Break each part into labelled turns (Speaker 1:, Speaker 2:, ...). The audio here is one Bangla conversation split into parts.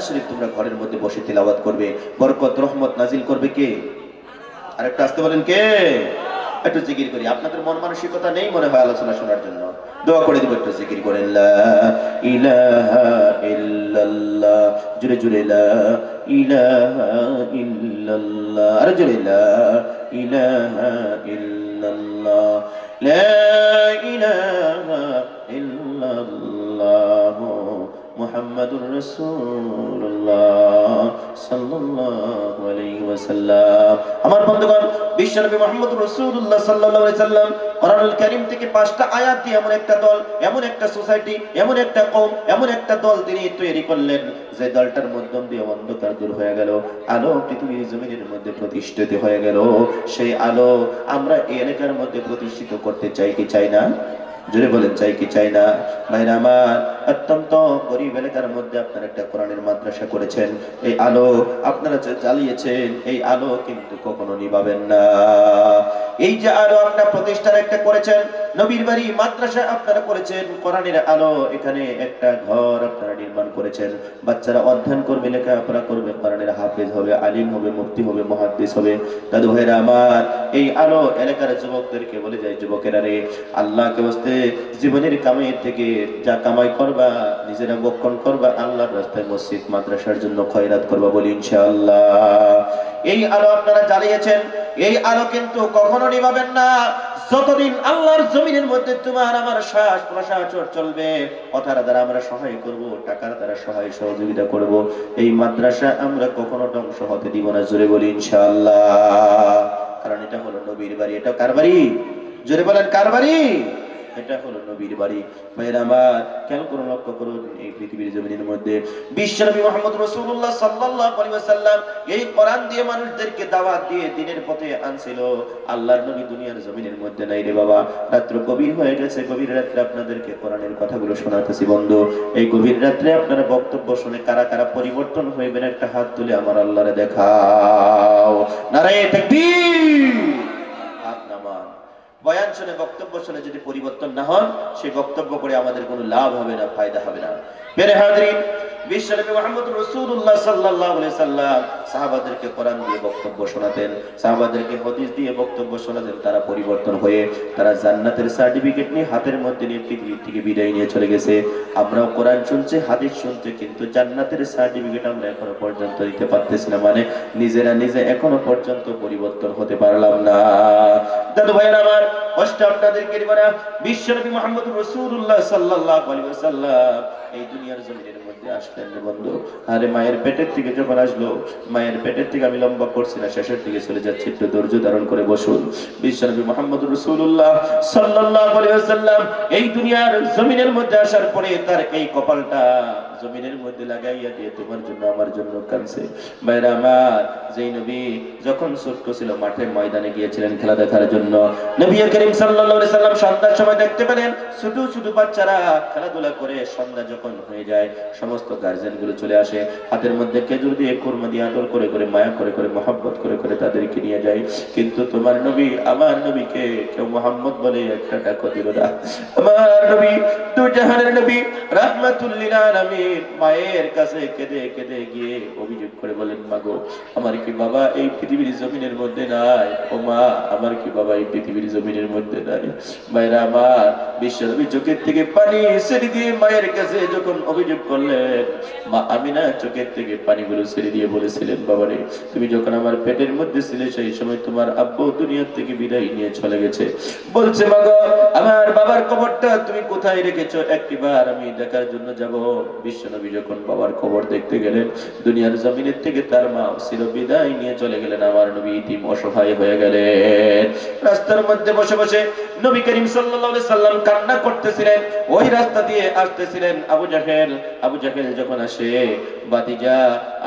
Speaker 1: শরীফ তোমরা ঘরের মধ্যে বসে তিলাওয়াত করবে। বরকত, রহমত নাজিল করবে কে? আরেকটা আসতে বলেন কে? একটু জিকির করি। আপনাদের মন মানসিকতা নেই মনে হয় আলোচনা শোনার জন্য। দোয়া করে দিব একটু জিকির করেন লা ইলাহা ইল্লাল্লাহ। লা ইলাহা ইল্লাল্লাহ। আরে মুহাম্মাদুর রাসূলুল্লাহ সাল্লাল্লাহু আলাইহি ওয়াসাল্লাম আমার বন্ধুগণ বিশ্বনবী মুহাম্মদুর রাসূলুল্লাহ সাল্লাল্লাহু আলাইহি সাল্লাম কোরআনুল কারীম থেকে পাঁচটা আয়াত দিয়ে এমন একটা দল, এমন একটা সোসাইটি, এমন একটা কওম, এমন একটা দল তিনি তৈরি করলেন যে দলটার মাধ্যম দিয়ে অন্ধকার দূর হয়ে গেল আলো পৃথিবীর জমিনের মধ্যে প্রতিষ্ঠিত হয়ে গেল। সেই আলো আমরা এই এলাকার মধ্যে প্রতিষ্ঠিত করতে চাই কি চাই না? জোরে বলেন, চাই কি চাই না? ভাইরা আমার, অত্যন্ত গরিব এলাকার মধ্যে আপনার একটা কোরআনের মাদ্রাসা করেছেন। এই আলো আপনারা চালিয়েছেন এই আলো কিন্তু কখনো নিভাবেন না। এই যে আলো আপনার প্রতিষ্ঠান একটা করেছেন নবীর বাড়ি মাদ্রাসা আপনারা করেছেন, কোরআনের আলো, এখানে একটা ঘর আপনারা নির্মাণ করেছেন। বাচ্চারা অধ্যয়ন করবে, লেখাপড়া করবে, কোরআনের হাফেজ হবে, আলিম হবে, মুফতি হবে, মহাদ্দিস হবে। দাদু ভাইরা আমার, এই আলো এলাকার যুবকদেরকে বলে যায়, যুবকেরা রে, আল্লাহকে বসতে জীবনের কামাই থেকে যা কামাই করবা, নিজেরা বক্ষণ করবা, আল্লাহর রাস্তায় মসজিদ, মাদ্রাসার জন্য খয়রাত করবা বলি ইনশাআল্লাহ। এই আলো আপনারা জ্বালিয়েছেন, এই আলো কিন্তু কখনো নিভাবেন না। যতদিন আল্লাহর জমিনের মধ্যে তোমার আমার শ্বাস প্রশ্বাস চলবে, কথার দ্বারা আমরা সহায় করব, টাকার দ্বারা সহায় সহযোগিতা করব, এই মাদ্রাসা আমরা কখনো ধ্বংস হতে দিব না, জোরে বলি ইনশাআল্লাহ। কারণ এটা হলো নবীর বাড়ি, এটা কার বাড়ি? জোরে বলেন, কার বাড়ি? এটা হলো নবীর বাড়ি। ভাইয়ের আমার, খেয়াল করুন লক্ষ্য করুন এই পৃথিবীর জমিনের মধ্যে বিশ্বনবী মোহাম্মদ রসুল্লাহ সাল্লাল্লাহু আলাইহি ওয়াসাল্লাম এই কোরআন দিয়ে মানুষদেরকে দাওয়াত দিয়ে দিনের পথে আনছিল। আল্লাহর নবী দুনিয়ার জমিনের মধ্যে নাই রে বাবা। রাত্র গভীর হয়ে গেছে, গভীর রাত্রে আপনাদেরকে কোরআনের কথাগুলো শোনাতেছি, বন্ধু। এই গভীর রাত্রে আপনারা বক্তব্য শুনে কারা কারা পরিবর্তন হইবেন, একটা হাত তুলে আমার আল্লাহরে দেখাও। নারায়ে তাকবীর! বয়ান শুনে, বক্তব্য শুনে যদি পরিবর্তন না হন, সেই বক্তব্য করে আমাদের কোনো লাভ হবে না, ফায়দা হবে না। মেরে হাজরিন তারা পরিবর্তন হয়ে তারা জান্নাতের সার্টিফিকেট নিয়ে হাতের মধ্যে নিয়ে থেকে বিদায় নিয়ে চলে গেছে। আমরাও কোরআন শুনছি, হাদিস শুনছি, কিন্তু জান্নাতের সার্টিফিকেট আমরা এখনও পর্যন্ত দিতে পারতেছি না। মানে নিজেরা নিজে এখনও পর্যন্ত পরিবর্তন হতে পারলাম না। দাদু বিশ্বনবী মুহাম্মদ আলাইহি ওয়াসাল্লাম এই দুনিয়ার জমিনের মধ্যে আসলেন বন্ধু। আরে মায়ের পেটের থেকে যখন আসলো, মায়ের পেটের থেকে আমি লম্বা করছি না, শেষের দিকে চলে যাচ্ছি, একটু ধৈর্য ধারণ করে বসুন। বিশ্বনবী মোহাম্মদ রসুল্লাহ সাল্লাহ এই দুনিয়ার জমিনের মধ্যে আসার পরে তার এই কপালটা জমিনের মধ্যে লাগাইয়া দিয়ে তোমার জন্য, আমার জন্য কাঁদছে। ভাইরা আমার, যেই নবী যখন ছোট্ট ছিল, মাঠের ময়দানে গিয়েছিলেন খেলা দেখার জন্য, নবী করিম সাল্লাল্লাহু আলাইহি সাল্লাম সন্ধ্যার সময় দেখতে পেলেন ছোট ছোট বাচ্চারা খেলাধুলা করে সন্ধ্যা যখন হয়ে যায়, সমস্ত গার্জেনগুলো চলে আসে। হাতের মধ্যে খেজুর দিয়ে কুরমা দিয়ে আদর করে করে, মায়া করে করে, মহাব্বত করে করে তাদেরকে নিয়ে যায়। কিন্তু তোমার নবী, আমার নবীকে কেউ মোহাম্মদ বলে একটা ডাকো দিল না। আমার নবী দু জাহানের নবী, রাহমাতুল লিল আলামিন মায়ের কাছে কেঁদে কেঁদে গিয়ে অভিযোগ করে বলেন মাগো আমার কি বাবা এই পৃথিবীর জমিনের মধ্যে নাই? ও মা, আমার কি বাবা এই পৃথিবীর জমিনের মধ্যে নাই? মায়েরা আমার বিশ্বনবী চোখের থেকে পানি ছেড়ে দিয়ে মায়ের কাছে যখন অভিযোগ করলেন, মা আমিনা চোখের থেকে পানিগুলো ছেড়ে দিয়ে বলেছিলেন, বাবারে, তুমি যখন আমার পেটের মধ্যে ছিলে, সেই সময় তোমার আব্বু দুনিয়ার থেকে বিদায় নিয়ে চলে গেছে। বলছে মাগো আমার বাবার কবরটা তুমি কোথায় রেখেছো? একটিবার আমি দেখার জন্য যাব যখন বাবার কবর দেখতে গেলেন, দুনিয়ার জমিনের থেকে তার মা নিয়ে চলে গেলেন, আমার নবী ইতিম অসহায় হয়ে গেলেন। রাস্তার মধ্যে বসে বসে নবী করিম সাল্লাম কান্না করতেছিলেন, ওই রাস্তা দিয়ে আসতেছিলেন আবু জাহেল। আবু জাহেল যখন আসে, বাতিজা,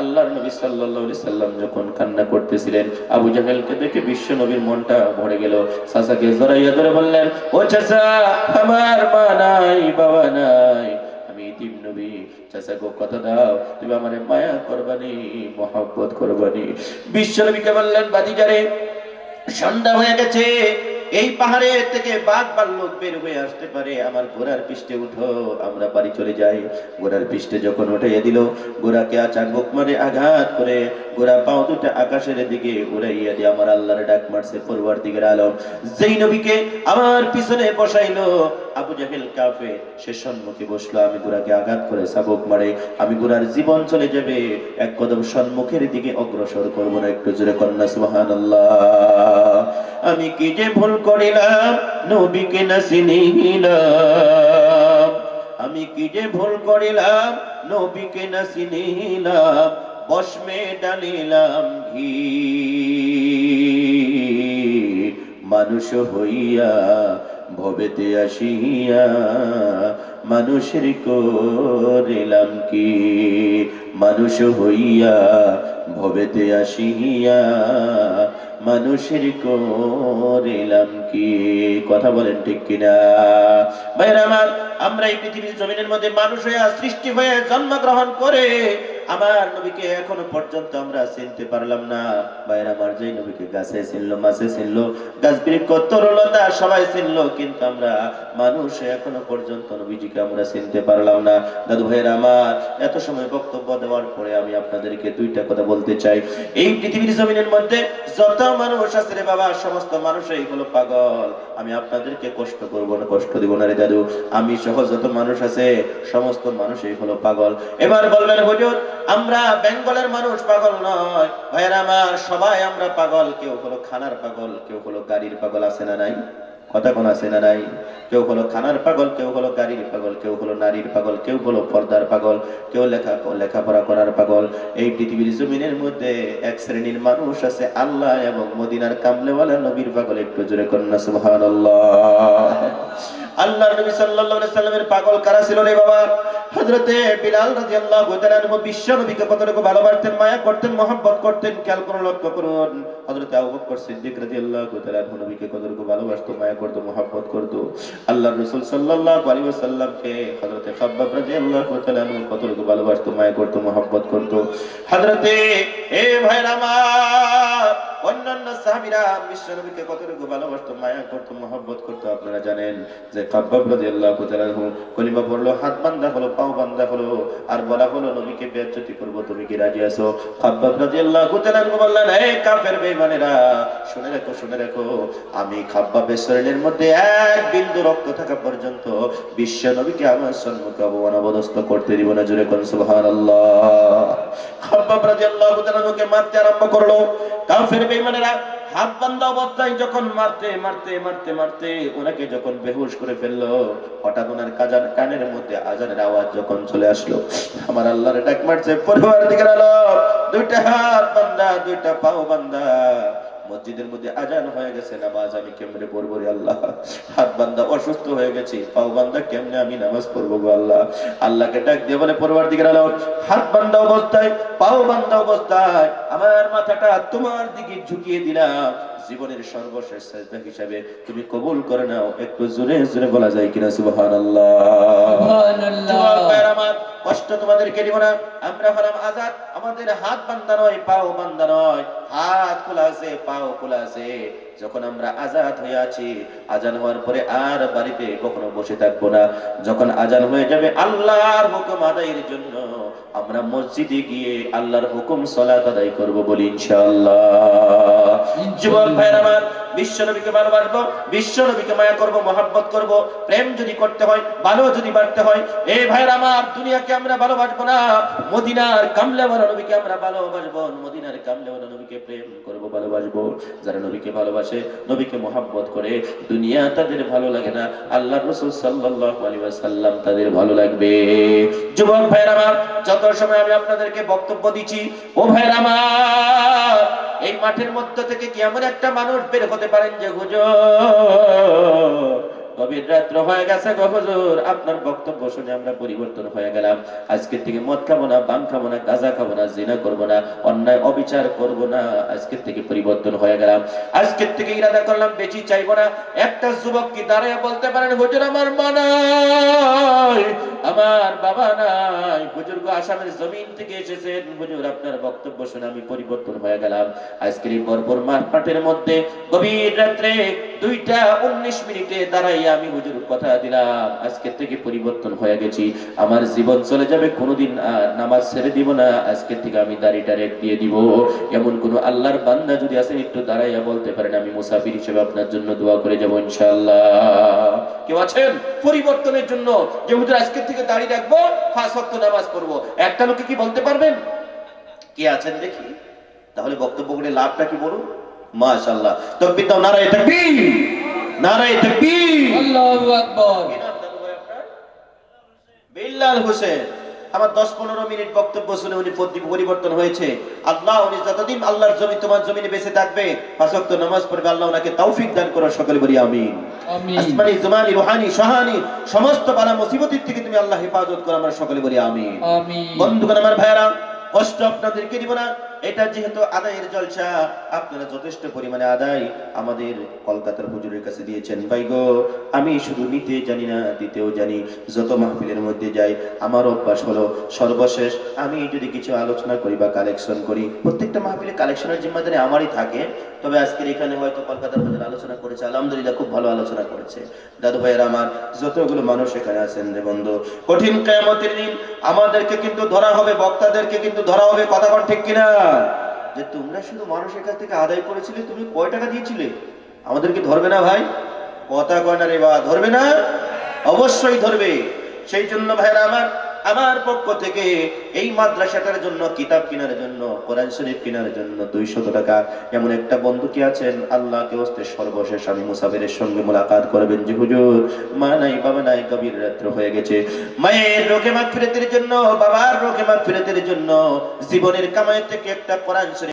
Speaker 1: আল্লাহর নবী সাল্লাম যখন কান্না করতেছিলেন, আবু জাহেলকে দেখে বিশ্ব নবীর মনটা ভরে গেল। চাচাকে জড়াইয়া ধরে বললেন, ও চাচা, আমার মা নাই, বাবা নাই। ইতিম নবী চাচা গো কথা দাও, তুমি আমার মায়া করবানি, মহব্বত করবানি। বিশ্ব নবীকে বললেন, বাতিজারে, সন্ধ্যা হয়ে গেছে, এই পাহাড়ের থেকে বাঘ ভাল্লুক বের হয়ে আসতে পারে, আমার ঘোড়ার পৃষ্ঠে উঠো, আমরা বাড়ি চলে যাই। ঘোড়ার পৃষ্ঠে যখন উঠাইয়া দিল, ঘোড়াকে আচার বুক মারে আঘাত করে, ঘোড়া পাও আকাশের দিকে উড়াইয়া দিয়ে আমার আল্লাহর ডাক মারছে পূর্বার দিকের আলম। যেই নবীকে আমার পিছনে বসাইলো আবু জাহেল কাফে, সে সম্মুখে বসল, আমি ঘোড়াকে আঘাত করে সাবক মারে। আমি ঘোড়ার জীবন চলে যাবে, এক কদম সম্মুখের দিকে অগ্রসর করব না, একটু জোরে কন্যা সুহান আমি কি যে ভুল করিলাম, নবীকে না চিনিলাম আমি কি যে ভুল করিলাম, নবীকে না চিনিলাম বসমে ডালিলাম ঘি। মানুষ হইয়া ভবেতে আসিয়া মানুষের করিলাম কি? মানুষ হইয়া ভবেতে আসিয়া মানুষের করিলাম কি? কথা বলেন ঠিক কিনা? ভাইরা আমার, আমরা এই পৃথিবীর জমিনের মধ্যে মানুষ হয়ে সৃষ্টি হয়ে জন্মগ্রহণ করে আমার নবীকে এখনও পর্যন্ত আমরা চিনতে পারলাম না। ভাইরা আমার যেই নবীকে গাছে চিনলো, মাছে চিনলো গাছ বৃক্ষ তরলতা সবাই চিনলো, কিন্তু আমরা মানুষ এখনও পর্যন্ত নবীজিকে আমরা চিনতে পারলাম না। দাদু ভাইয়ের, আমার এত সময় বক্তব্য দেওয়ার পরে আমি আপনাদেরকে দুইটা কথা বলতে চাই। এই পৃথিবীর জমিনের মধ্যে যত মানুষ আছে রে বাবা, সমস্ত মানুষই হলো পাগল। আমি আপনাদেরকে কষ্ট করব না, কষ্ট দিব না রে দাদু। আমি সহ যত মানুষ আছে, সমস্ত মানুষই হলো পাগল। এবার বলবেন, হুজুর আমরা বেঙ্গলের মানুষ, পাগল নয়। ভাইয়ের আমার, সবাই আমরা পাগল। কেউ হলো খানার পাগল, কেউ হলো গাড়ির পাগল, আছে না নাই? কথা কোন আছে না নাই? কেউ হলো খানার পাগল, কেউ হলো গাড়ির পাগল, কেউ হলো নারীর পাগল, কেউ হলো পর্দার পাগল, কেউ লেখা, লেখাপড়া করার পাগল। এই পৃথিবীর জমিনের মধ্যে এক শ্রেণির মানুষ আছে আল্লাহ এবং মদিনার কামলেওয়ালা নবীর পাগল, একটু জোরে কন্যা সুবহানাল্লাহ। আল্লাহ নবী সাল্লাল্লাহু সাল্লামের পাগল কারা ছিল রে বাবা? হযরতে বিলাল তাআলা আনহু বিশ্ব নবীকে কতটুকু ভালোবাসতেন, মায়া করতেন, মহব্বত করতেন, খেয়াল করুন, লক্ষ্য করুন। হযরতে আবু বকর সিদ্দিক তাআলা আনহু নবীকে কতটুকু ভালোবাসতো, মায়া করতো, মহব্বত করতো। আল্লাহর রাসূল সাল্লাল্লাহু আলাইহি ওয়াসাল্লামকে হযরতে খাব্বাব তাআলা আনহু কতটুকু ভালোবাসতো, মায়া করতো, মহব্বত করতো। হযরতে, এ ভাইরা আমার, অন্যান্য সাহাবীরা বিশ্ব নবীকে কতটুকু ভালোবাসতো, মায়া করতো, মহব্বত করতো, আপনারা জানেন যে কাব্বাব রাদিয়াল্লাহু তাআলা কলিমা পড়ল, হাত বান্দা হলো পাও বান্দা হলো আর বলা হলো, নবীকে বেয়াজ্জতি করব, তুমি কি রাজি আছো? কাব্বাব রাদিয়াল্লাহু তাআলা বললেন কাফের বেঈমানেরা, শুনে রাখো শুনে রাখো। আমি খাব্বাবের শরীরের মধ্যে এক বিন্দু রক্ত থাকা পর্যন্ত বিশ্ব নবীকে আমার সম্মুখে অবমান অবদস্ত করতে দিব না, জোরে কোন সুবহানাল্লাহ। খাব্বাব রাদিয়াল্লাহু তাআলা আনহুকে মারতে আরম্ভ করল। কাফের বেঈমানেরা হাত বান্ধা অবস্থায় যখন মারতে মারতে মারতে মারতে ওনাকে যখন বেহুশ করে ফেলল, হঠাৎ ওনার কাজান কানের মধ্যে আজানের আওয়াজ যখন চলে আসলো, আমার আল্লাহর ডাক মারছে পরিবার দিকে দুইটা হাত বান্দা দুইটা পাও বান্দা মসজিদের মধ্যে আজান হয়ে গেছে, নামাজ আমি কেমনে পড়ব রে আল্লাহ? হাত বান্দা অসুস্থ হয়ে গেছি, পাও বান্দা কেমনে আমি নামাজ পড়ব গো আল্লাহ? আল্লাহকে ডাক দিয়ে বলে, পরবার দিকে হাত বান্দা অবস্থায়, পাও বান্দা অবস্থায়, আমার মাথাটা তোমার দিকে ঝুঁকিয়ে দিলাম। জীবনের সর্বশেষ সাজদা হিসাবে তুমি কবুল করে নাও। একটু জোরে জোরে বলা যায় কিনা সুবহানাল্লাহ। কষ্ট তোমাদেরকে দিব না। আমরা হলাম আজাদ। আমাদের হাত বান্দা নয় পাও বান্দা নয়। হাত খোলা আছে পাও খোলা আছে। যখন আমরা আজাদ হয়ে আছি আজান হওয়ার পরে আর বাড়িতে কখনো বসে থাকব না। যখন আজান হয়ে যাবে আল্লাহর হুকুম আদায়ের জন্য আমরা মসজিদে গিয়ে আল্লাহর হুকুম সলাত আদায় করব বলি ইনশাআল্লাহ। যুবক ভাইরা আমার বিশ্ব নবীকে ভালোবাসবো, বিশ্ব নবীকে মায়া করব, মহাব্বত করব, প্রেম যদি করতে হয়, ভালো যদি বাড়তে হয় এই ভাইয়ের আমার দুনিয়াকে আমরা ভালোবাসবো না, মদিনার কামলেওয়ালা নবীকে আমরা ভালোবাসবো, মদিনার কামলেওয়ালা নবীকে প্রেম করব, ভালোবাসবো। যারা নবীকে ভালোবাসে, নবীকে মহাব্বত করে, দুনিয়া তাদের ভালো লাগে না আল্লাহ রসুল সাল্লাল্লাহু আলাইহি ওয়াসাল্লাম তাদের ভালো লাগবে। যুবক ভাইয়ের আমার, যত সময় আমি আপনাদেরকে বক্তব্য দিচ্ছি, ও ভাইয়ের আমার, এই মাঠের মধ্য থেকে কি এমন একটা মানুষ বের হতে পারেন যে হুজুর গভীর রাত্র হয়ে গেছে গো হুজুর। আপনার বক্তব্য শুনে আমরা পরিবর্তন হয়ে গেলাম। আজকের থেকে মদ খাব না বাং খাব না, গাঁজা খাব না, জিনা করব না, অন্যায়, অবিচার করব না, আজকের থেকে পরিবর্তন হয়ে গেলাম। আজকের থেকে ইরাদা করলাম, বেশি চাইব না। একটা যুবক কি দাঁড়িয়ে বলতে পারেন, হুজুর, আমার মা নাই, আমার বাবা নাই। হুজুর গো, আসামের জমিন থেকে এসেছেন। হুজুর, আপনার বক্তব্য শুনে আমি পরিবর্তন হয়ে গেলাম। আজকের এই বর্বর মাঠের মধ্যে গভীর রাত্রে দুইটা উনিশ মিনিটে আমি হুজুর কথা দিলাম আজকের থেকে পরিবর্তন হয়ে গেছি। আমার জীবন চলে যাবে, কোনোদিন আর নামাজ ছেড়ে দিব না আজকের থেকে আমি দাড়িটা রেট দিয়ে দিব। এমন কোন আল্লাহর বান্দা যদি আসেন একটু দাঁড়াইয়া বলতে পারেন, আমি মুসাফির হিসেবে আপনার জন্য দোয়া করে যাব, ইনশাআল্লাহ। কেউ আছেন? পরিবর্তনের জন্য। যে হুজুর আজকের থেকে দাড়ি রাখব ওয়াক্ত নামাজ পড়ব। একটা লোকে কি বলতে পারবেন? কে আছেন দেখি? তাহলে বক্তব্য করে লাভটা কি বলুন? মাশাআল্লাহ। তকবীর দাও, নারায়ে তাকবীর। নারায়ে তাকবীর।
Speaker 2: আল্লাহু আকবার?
Speaker 1: বিল্লাল হোসেন আমার দশ পনেরো মিনিট বক্তব্য শুনে উনি পরিবর্তন হয়েছে। আল্লাহ উনি যতদিন আল্লাহর জমি তোমার জমিনে বেঁচে থাকবে পাঁচক্ত নামাজ পড়বে আল্লাহ ওনাকে তৌফিক দান করো সকলে বলি আমিন।
Speaker 2: আমিন।
Speaker 1: আসমানি জমানি রুহানি সহানি সমস্ত বালা মুসিবতের থেকে তুমি আল্লাহ হেফাজত করো আমরা সকলে বলি আমিন।
Speaker 2: আমিন।
Speaker 1: বন্ধুগণ আমার ভাইরা কষ্ট আপনাদেরকে দিব না এটা যেহেতু আদায়ের জলসা, আপনারা যথেষ্ট পরিমাণে আদায় আমাদের কলকাতার হুজুরের কাছে দিয়েছেন। ভাই গো, আমি শুধু নিতে জানি না, দিতেও জানি, যত মাহফিলের মধ্যে যাই, আমার অভ্যাস হলো সর্বশেষ আমি যদি কিছু আলোচনা করি বা কালেকশন করি, প্রত্যেকটা মাহফিলে কালেকশনের জিম্মাদারি আমারই থাকে, তবে আজকের এখানে হয়তো কলকাতার হুজুর আলোচনা করেছে, আলহামদুলিল্লাহ খুব ভালো আলোচনা করেছে। দাদু ভাইয়ের আমার, যতগুলো মানুষ এখানে আছেন রে বন্ধু, কঠিন কেয়ামতের দিন আমাদেরকে কিন্তু ধরা হবে, বক্তাদেরকে কিন্তু ধরা হবে, কথা ঠিক কিনা? যে তোমরা শুধু মানুষের কাছ থেকে আদায় করেছিলে, তুমি কয় টাকা দিয়েছিলে? আমাদেরকে ধরবে না ভাই? কথা কয় না রে বা, ধরবে না? অবশ্যই ধরবে। সেই জন্য ভাইরা আমার আমার পক্ষ থেকে এই মাদ্রাসাটার জন্য, কিতাব কেনার জন্য, কোরআন শরীফ কেনার জন্য দুইশত টাকা। এমন একটা বন্ধু কি আছেন, আল্লাহকে হস্তে সর্বশেষ আমি মুসাফিরের সঙ্গে মোলাকাত করবেন যে, হুজুর, মা নাই, বাবা নাই গভীর রাত্র হয়ে গেছে। মায়ের রোগে মাফিরতের জন্য, বাবার রোগে মাফিরতের জন্য জীবনের কামাই থেকে একটা কোরআন শরীফ